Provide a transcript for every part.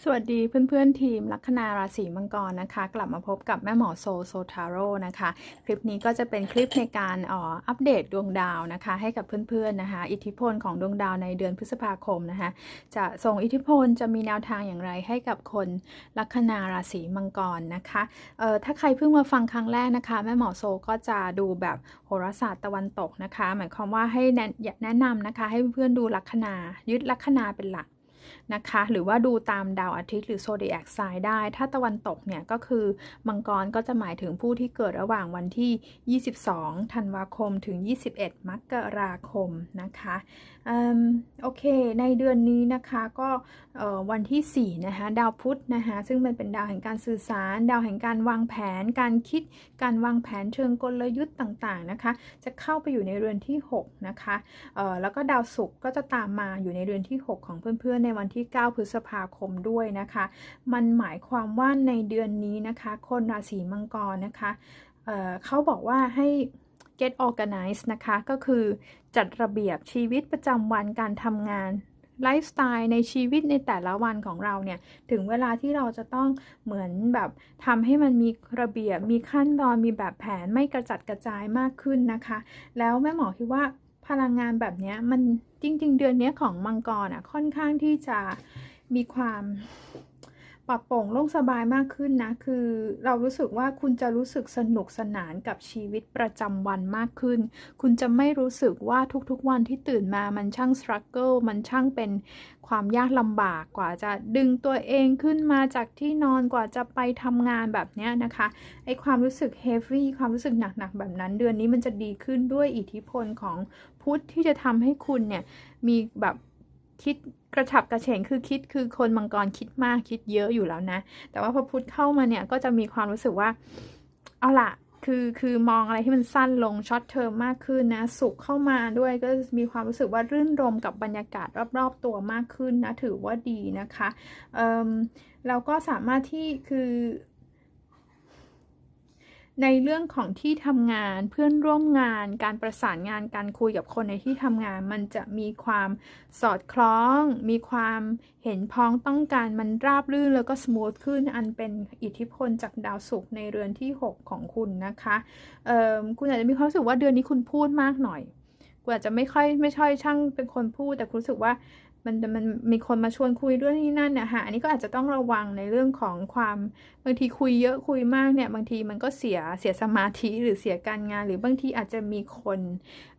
สวัสดีเพื่อนๆทีมลัคนาราศีมังกรนะคะ กลับมาพบกับแม่หมอโซโซทาโร่นะคะ คลิปนี้ก็จะเป็นคลิปในการอออัปเดตดวงดาวนะคะ ให้กับเพื่อนๆนะคะ อิทธิพลของดวงดาวในเดือนพฤษภาคมนะคะ จะส่งอิทธิพลจะมีแนวทางอย่างไรให้กับคนลัคนาราศีมังกรนะคะเอ่อถ้าใครเพิ่งมาฟังครั้งแรกนะคะ แม่หมอโซก็จะดูแบบโหราศาสตร์ตะวันตกนะคะ หมายความว่าให้แนะนำนะคะ ให้เพื่อนๆดูลัคนายึดลัคนาเป็นหลัก นะคะ หรือว่าดูตามดาวอาทิตย์หรือโซเดียกไซด์ได้ ถ้าตะวันตกเนี่ยก็คือมังกรก็จะหมายถึงผู้ที่เกิดระหว่างวันที่ 22 ธันวาคมถึง 21 มกราคมนะคะอืมโอเค ในเดือนนี้นะคะก็วันที่ 4 นะคะ ดาวพุธนะคะ ซึ่งมันเป็นดาวแห่งการสื่อสาร ดาวแห่งการวางแผน การคิด การวางแผนเชิงกลยุทธ์ต่างๆนะคะ จะเข้าไปอยู่ในเรือนที่ 6 นะคะแล้วก็ดาวศุกร์ก็จะตามมาอยู่ในเรือนที่ 6 ของเพื่อนๆ ในวันที่9 พฤษภาคมด้วยนะคะ มันหมายความว่าในเดือนนี้นะคะ คนราศีมังกรนะคะเเขาบอกว่าให้ get organized นะคะ ก็คือจัดระเบียบชีวิตประจำวันการทำงานไลฟ์สไตล์ในชีวิตในแต่ละวันของเราเนี่ย ถึงเวลาที่เราจะต้องเหมือนแบบทำให้มันมีระเบียบมีขั้นตอนมีแบบแผนไม่กระจัดกระจายมากขึ้นนะคะ แล้วแม่หมอคิดว่า พลังงานแบบนี้มันจริง ๆ เดือนนี้ของมังกรอะค่อนข้างที่จะมีความปลอดโปร่งโล่งสบายมากขึ้นนะ คือเรารู้สึกว่าคุณจะรู้สึกสนุกสนานกับชีวิตประจำวันมากขึ้น คุณจะไม่รู้สึกว่าทุกๆวันที่ตื่นมามันช่างสครัลเกิลมันช่างเป็นความยากลำบากกว่าจะดึงตัวเองขึ้นมาจากที่นอนกว่าจะไปทำงานแบบนี้นะคะไอความรู้สึกเฮฟวี่ความรู้สึกหนักๆแบบนั้น เดือนนี้มันจะดีขึ้นด้วยอิทธิพลของ พุทธที่จะทำให้คุณเนี่ยมีแบบคิดกระฉับกระเฉงคือคิดคือคนมังกรคิดมากคิดเยอะอยู่แล้วนะ แต่ว่าพอพุธเข้ามาเนี่ยก็จะมีความรู้สึกว่าเอาล่ะคือคือมองอะไรที่มันสั้นลงช็อตเทอมมากขึ้นนะสุขเข้ามาด้วยก็มีความรู้สึกว่ารื่นรมกับบรรยากาศรอบๆตัวมากขึ้นนะถือว่าดีนะคะเเราก็สามารถที่คือ ในเรื่องของที่ทำงานเพื่อนร่วมงาน การประสานงานการคุยกับคนในที่ทำงาน มันจะมีความสอดคล้อง มีความเห็นพ้องต้องการมันราบรื่นแล้วก็สมูทขึ้น อันเป็นอิทธิพลจากดาวศุกร์ในเรือนที่ 6 ของคุณนะคะคุณอาจจะมีความรู้สึกว่าเดือนนี้คุณพูดมากหน่อยคุณอาจจะไม่ค่อยไม่ช่อยช่างเป็นคนพูด แต่คุณรู้สึกว่า มันมันมีคนมาชวนคุยด้วยนี่นั่นเนี่ยค่ะอันนี้ก็อาจจะต้องระวังในเรื่องของความบางทีคุยเยอะคุยมากเนี่ยบางทีมันก็เสียเสียสมาธิหรือเสียการงาน หรือบางทีอาจจะมีคน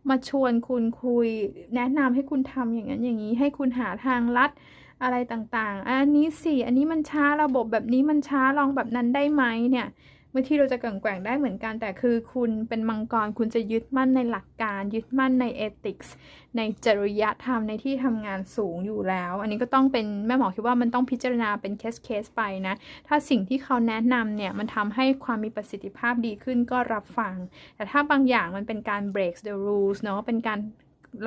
มาชวนคุณคุย แนะนำให้คุณทำอย่างนั้นอย่างนี้ ให้คุณหาทางลัดอะไรต่างๆ อันนี้สิอันนี้มันช้าระบบแบบนี้มันช้าลองแบบนั้นได้ไหมเนี่ย บางทีเราจะแกว่งได้เหมือนกัน แต่คือคุณเป็นมังกรคุณจะยึดมั่นในหลักการ ยึดมั่นในเอติกส์ในจริยธรรมในที่ทำงานสูงอยู่แล้ว อันนี้ก็ต้องเป็นแม่หมอคิดว่ามันต้องพิจารณาเป็นเคสเคสไปนะ ถ้าสิ่งที่เขาแนะนำเนี่ยมันทำให้ความมีประสิทธิภาพดีขึ้นก็รับฟัง แต่ถ้าบางอย่างมันเป็นการ break the rules เนาะเป็นการ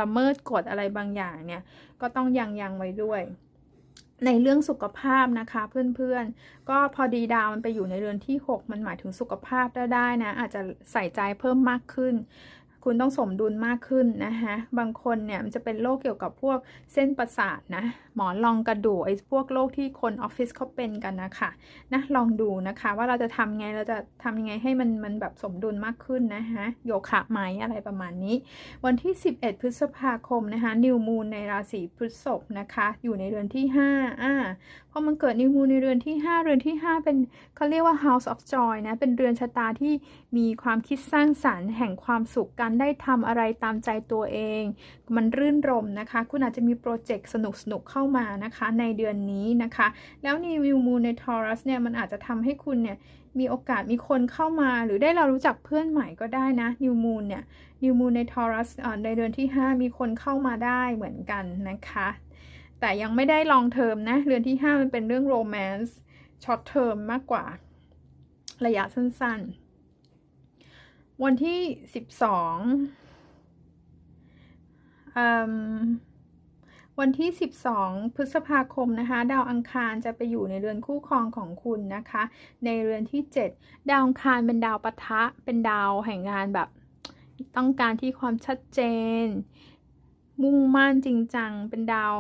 ละเมิดกฎอะไรบางอย่างเนี่ยก็ต้องยังยังไว้ด้วย ในเรื่องสุขภาพนะคะเพื่อนๆ ก็พอดีดาวมันไปอยู่ในเรือนที่ 6 มันหมายถึงสุขภาพได้ได้นะ อาจจะใส่ใจเพิ่มมากขึ้น คุณต้องสมดุลมากขึ้นนะคะบางคนเนี่ยมันจะเป็นโรคเกี่ยวกับพวกเส้นประสาทนะหมอนรองกระดูกไอ้พวกโรคที่คนออฟฟิศเขาเป็นกันนะคะนะลองดูนะคะว่าเราจะทำไงเราจะทำยังไงให้มันมันแบบสมดุลมากขึ้นนะคะโยคะไหมอะไรประมาณนี้ วันที่ 11 พฤษภาคมนะคะนิวมูนในราศีพฤษภนะคะอยู่ในเรือนที่5อ่าพอมันเกิดนิวมูนในเรือนที่ 5เรือนที่ 5 เป็นเขาเรียกว่า House of Joy นะเป็นเรือนชะตาที่มีความคิดสร้างสรรค์แห่งความสุขกันได้ทำอะไรตามใจตัวเอง มันรื่นรมนะคะ คุณอาจจะมีโปรเจกต์สนุกสนุกเข้ามานะคะในเดือนนี้นะคะ แล้วนิวมูนในทอรัสเนี่ยมันอาจจะทำให้คุณเนี่ยมีโอกาสมีคนเข้ามาหรือได้เรารู้จักเพื่อนใหม่ก็ได้นะนิวมูนเนี่ยนิวมูนในทอรัสในเดือนที่ 5 มีคนเข้ามาได้เหมือนกันนะคะ แต่ยังไม่ได้ลองเทอมนะ เดือนที่ 5 มันเป็นเรื่องโรแมนต์ช็อตเทอมมากกว่า ระยะสั้นๆ วันที่12วันที่ 12 พฤษภาคมนะคะ ดาวอังคารจะไปอยู่ในเรือนคู่ครองของคุณนะคะ ในเรือนที่ 7 ดาวอังคารเป็นดาวปะทะ เป็นดาวแห่งงานแบบ ต้องการที่ความชัดเจน มุ่งมั่นจริงจัง เป็นดาว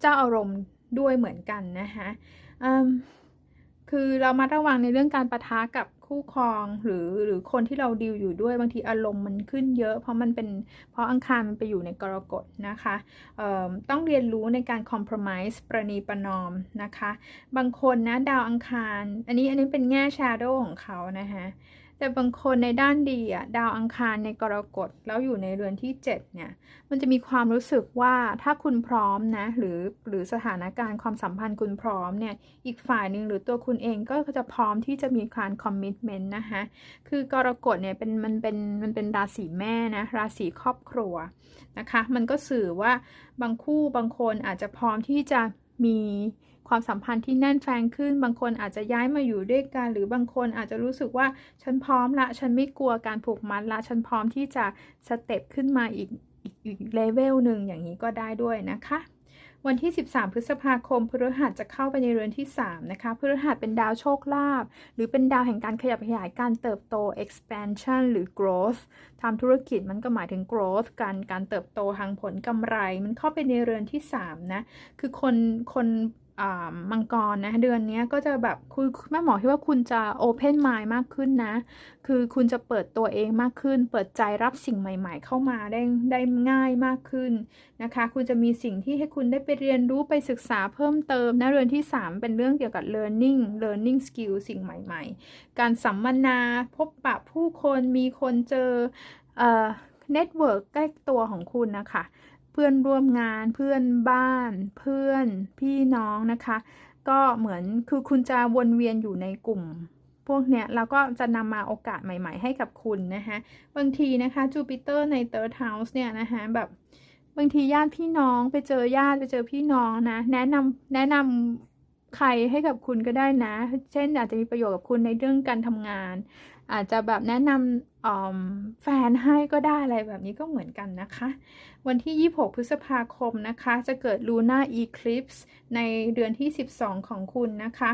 เจ้าอารมณ์ด้วยเหมือนกันนะคะคือเรามาระวังในเรื่องการปะทะกับ คู่ครองหรือหรือคนที่เราดีลอยู่ด้วยบางทีอารมณ์มันขึ้นเยอะ เพราะมันเป็นเพราะอังคารมันไปอยู่ในกรกฎนะคะต้องเรียนรู้ในการคอมเพลมไพรส์ประนีประนอมนะคะ บางคนนะดาวอังคาร อันนี้อันนี้เป็นแง่ชาโดของเขานะคะ แต่บางคนในด้านดีอะดาวอังคารในกรกฎแล้วอยู่ในเรือนที่ 7 เนี่ย มันจะมีความรู้สึกว่าถ้าคุณพร้อมนะ หรือหรือสถานการณ์ความสัมพันธ์คุณพร้อมเนี่ย อีกฝ่ายหนึ่งหรือตัวคุณเองก็จะพร้อมที่จะมีการคอมมิชเมนต์นะคะคือกรกฎเนี่ยเป็นมันเป็นมันเป็นราศีแม่นะราศีครอบครัวนะคะ มันก็สื่อว่าบางคู่บางคนอาจจะพร้อมที่จะมี ความสัมพันธ์ที่แน่นแฟนขึ้น บางคนอาจจะย้ายมาอยู่ด้วยกัน หรือบางคนอาจจะรู้สึกว่าฉันพร้อมละ ฉันไม่กลัวการผูกมัดละ ฉันพร้อมที่จะสเต็ปขึ้นมาอีกอีกอีกเลเวลหนึ่งอย่างนี้ก็ได้ด้วยนะคะวันที่ 13 พฤษภาคมพฤหัสจะเข้าไปในเรือนที่ 3 นะคะพฤหัสเป็นดาวโชคลาภหรือเป็นดาวแห่งการขยับขยายการเติบโต expansion หรือ growth ทำธุรกิจมันก็หมายถึง growth การการเติบโตทางผลกำไร มันเข้าไปในเรือนที่ 3 นะ คือคนคน มังกรนะเดือนนี้ก็จะแบบคุณแม่หมอคิดว่าคุณจะโอเพนไมล์มากขึ้นนะ คือคุณจะเปิดตัวเองมากขึ้น เปิดใจรับสิ่งใหม่ ๆ เข้ามาได้ได้ง่ายมากขึ้นนะคะ คุณจะมีสิ่งที่ให้คุณได้ไปเรียนรู้ไปศึกษาเพิ่มเติมนะเรือนที่ 3 เป็นเรื่องเกี่ยวกับ learning learning skill สิ่งใหม่ ๆ การสัมมนาพบปะผู้คนมีคนเจอเอ่อเน็ตเวิร์กใกล้ตัวของคุณนะคะ เพื่อนร่วมงานเพื่อนบ้าน เพื่อนพี่น้องนะคะ ก็เหมือนคือคุณจะวนเวียนอยู่ในกลุ่ม พวกเนี้ยแล้วก็จะนำมาโอกาสใหม่ ๆ ให้กับคุณนะคะบางทีนะคะจูปิเตอร์ใน third house เนี่ยนะคะแบบบางทีญาติพี่น้องไปเจอญาติไปเจอพี่น้องนะ แนะนำแนะนำใครให้กับคุณก็ได้นะ เช่นอาจจะมีประโยชน์กับคุณในเรื่องการทำงาน อาจจะแบบแนะนำ แฟนให้ก็ได้อะไรแบบนี้ก็เหมือนกันนะคะ วันที่ 26 พฤษภาคมนะคะ จะเกิดลูน่าอีคลิปส์ในเดือนที่ 12 ของคุณนะคะ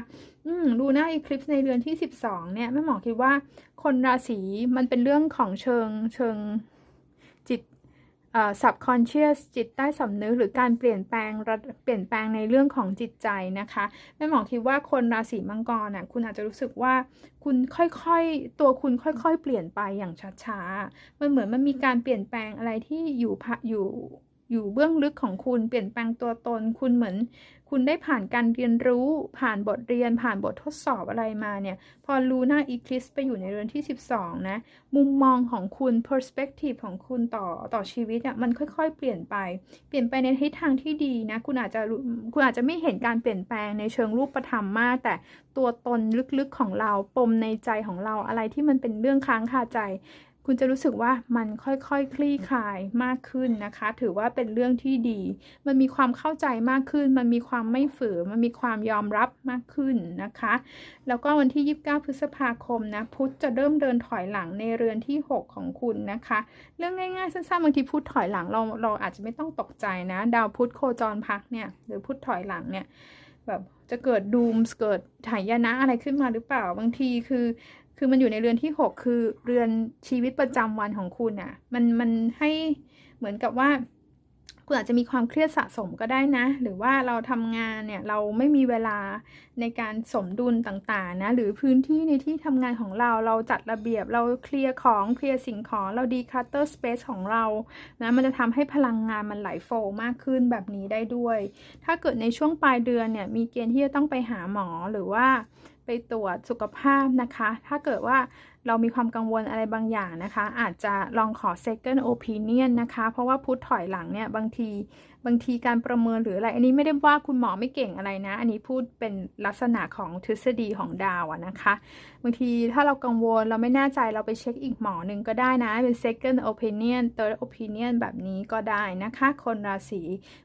อืมลูน่าอีคลิปส์ในเดือนที่ 12 เนี่ยแม่หมอคิดว่าคนราศีมันเป็นเรื่องของเชิงเชิงจิต subconscious จิตใต้สำนึกหรือการเปลี่ยนแปลงเปลี่ยนแปลงในเรื่องของจิตใจนะคะแม่หมอคิดว่าคนราศีมังกรน่ะคุณอาจจะรู้สึกว่าคุณค่อยๆ ตัวคุณค่อยๆ เปลี่ยนไปอย่างช้าๆ มันเหมือนมันมีการเปลี่ยนแปลงอะไรที่อยู่อยู่ อยู่เบื้องลึกของคุณเปลี่ยนแปลงตัวตน คุณเหมือน คุณได้ผ่านการเรียนรู้ ผ่านบทเรียน ผ่านบททดสอบอะไรมาเนี่ย พอลูน่าอีคลิสไปอยู่ในเรือนที่ 12 นะ มุมมองของคุณ perspective ของคุณต่อต่อชีวิตอะมันค่อย ๆ เปลี่ยนไป เปลี่ยนไปในทิศทางที่ดีนะ คุณอาจจะคุณอาจจะไม่เห็นการเปลี่ยนแปลงในเชิงรูปธรรมมาก แต่ตัวตนลึกๆของเรา ปมในใจของเราอะไรที่มันเป็นเรื่องค้างคาใจ คุณจะรู้สึกว่ามันค่อยๆคคลี่คลายมากขึ้นนะคะ ถือว่าเป็นเรื่องที่ดี มันมีความเข้าใจมากขึ้น มันมีความไม่ฝืนมันมีความยอมรับมากขึ้นนะคะ แล้วก็วันที่ 29 พฤษภาคมนะ พุธจะเริ่มเดินถอยหลังในเรือนที่ 6 ของคุณนะคะ เรื่องง่ายๆสั้นๆบางทีพุธถอยหลังเราเราอาจจะไม่ต้องตกใจนะ ดาวพุธโคจรพักเนี่ยหรือพุธถอยหลังเนี่ยแบบจะเกิดดูมเกิดหายนะอะไรขึ้นมาหรือเปล่าบางทีคือ คือมันอยู่ในเรือนที่6คือเรือนชีวิตประจำวันของคุณอะ่ะ มันมันให้เหมือนกับว่า คุณอาจจะมีความเครียดสะสมก็ได้นะ หรือว่าเราทำงานเนี่ยเราไม่มีเวลาในการสมดุลต่างๆนะ หรือพื้นที่ในที่ทำงานของเราเราจัดระเบียบเราเคลียร์ของเคลียร์สิ่งของเราดีคัตเตอร์สเปซของเรานะมันจะทำให้พลังงานมันไหลโฟมากขึ้นแบบนี้ได้ด้วย ถ้าเกิดในช่วงปลายเดือนเนี่ยมีเกณฑ์ที่จะต้องไปหาหมอหรือว่า ไปตรวจสุขภาพนะคะ ถ้าเกิดว่า เรามีความกังวลอะไรบางอย่างนะคะ อาจจะลองขอ second opinion นะคะ เพราะว่าพุทถอยหลังเนี่ยบางทีบางทีการประเมินหรืออะไร อันนี้ไม่ได้ว่าคุณหมอไม่เก่งอะไรนะ อันนี้พูดเป็นลักษณะของทฤษฎีของดาวนะคะ บางทีถ้าเรากังวลเราไม่แน่ใจเราไปเช็คอีกหมอหนึ่งก็ได้นะ เป็น second opinion third opinion แบบนี้ก็ได้นะคะ คนราศี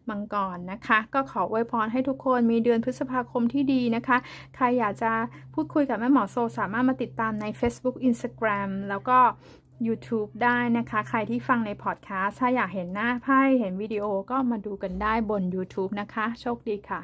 มังกรนะคะ ก็ขออวยพรให้ทุกคนมีเดือนพฤษภาคมที่ดีนะคะ ใครอยากจะพูดคุยกับแม่หมอโซสามารถมาติดตามใน Facebook Instagram แล้วก็ YouTube ได้นะคะ ใครที่ฟังในพอดแคสต์ถ้าอยากเห็นหน้าไพ่เห็นวิดีโอก็มาดูกันได้บน YouTube นะคะ โชคดีค่ะ